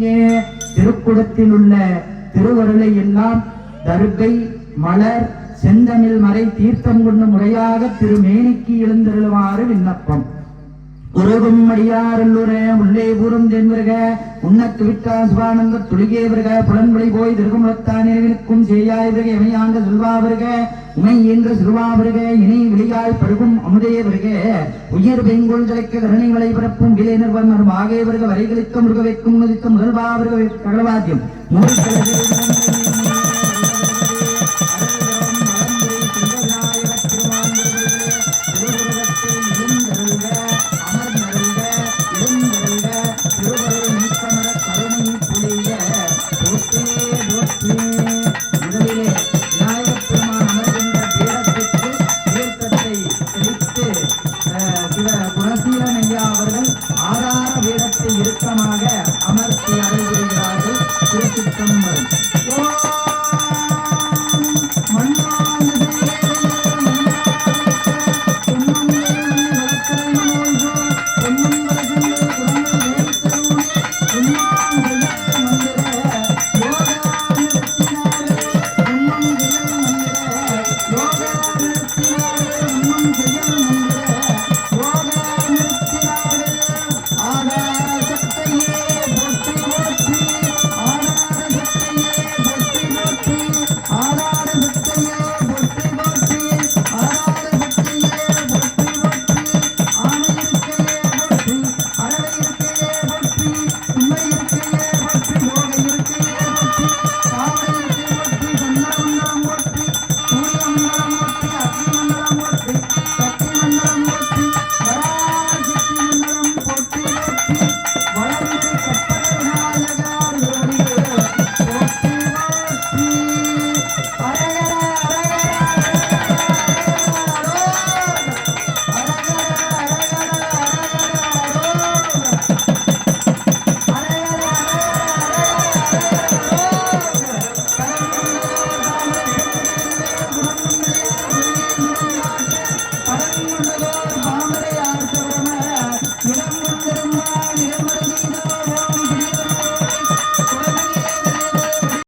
இங்கே திருக்குடத்தில் உள்ள திருவருளை எல்லாம் தர்கை மலர் செந்தமிழ் மறை தீர்த்தம் கொண்டு முறையாக திருமேனிக்கு எழுந்தருளுமாறு விண்ணப்பம். உருகும் அடியாரல்லுரே உள்ளே பூரும் தென்வருக உன்னத்து விட்டா சுபானந்த துளிகே வருக புலன்வழி போய் திருகுமலத்தானே நிற்கும் செய்யாய் வருக எமையாண்ட செல்வா வருக உமை என்று சிறுவாவருகே இணை விழியாய் பழுகும் அமுதே வருக. உயிர் பெண்கொள் தலைக்க கருணை வலை பிறப்பும் விலை நிர்வன்மரும் ஆகே வருக வரைகளித்த முருக வைக்கும் முதித்த முதல்வா வருக சகலவாத்தியம். மூன்று Thank you.